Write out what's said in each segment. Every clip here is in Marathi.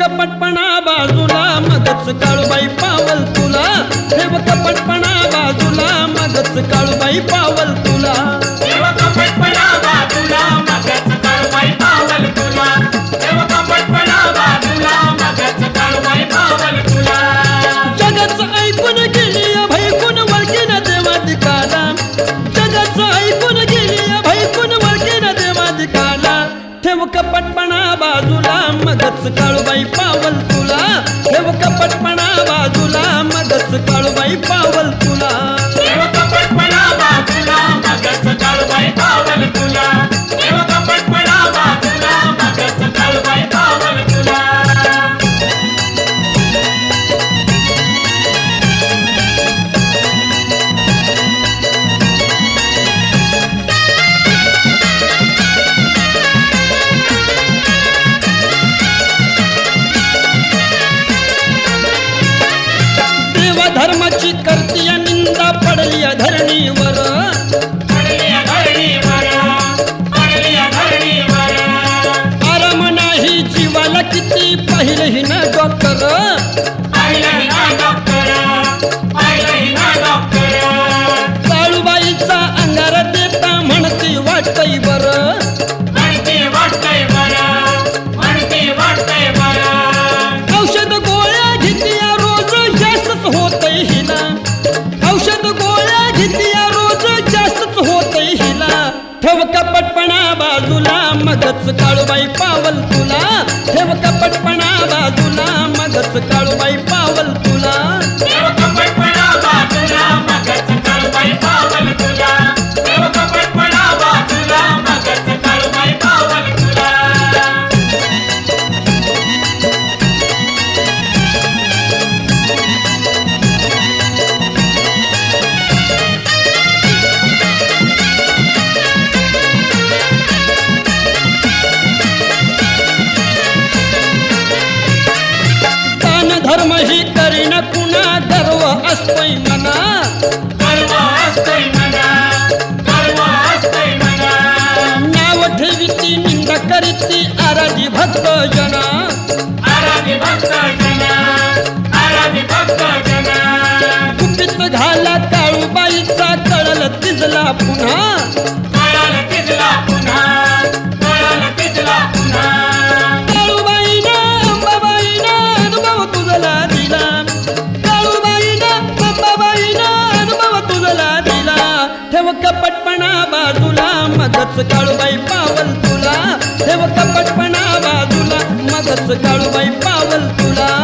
कपटपणा काळूबाई पावल तुला ठेव कपटपणा ಧರಣಿ ವರ कपटपणा बाजूला मगच काळूबाई पावल तुला. ठेव कपटपणा बाजूला मगच काळूबाई Just when I कपटपणा बाजूला मगच काळूबाई पावल तुला. देव कपटपणा बाजूला मगच काळूबाई पावल तुला.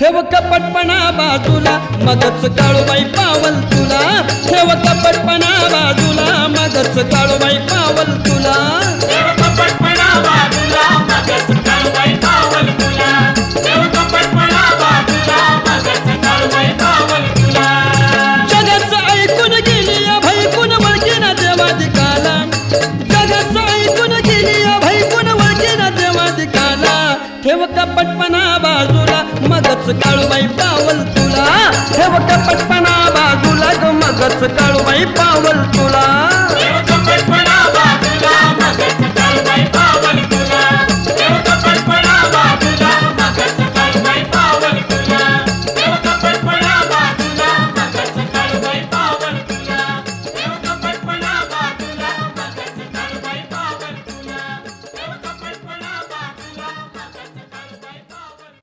ठेव कपटपणा बाजूला मगच काळूबाई पावल तुला. ठेव कपटपणा बाजूला मगच काळूबाई पावल तुला. ठेवता बाजूला मगच काळूबाई पावल तुला. ठेव पटपणा बाजूला ग मगच काळूबाई पावल तुला.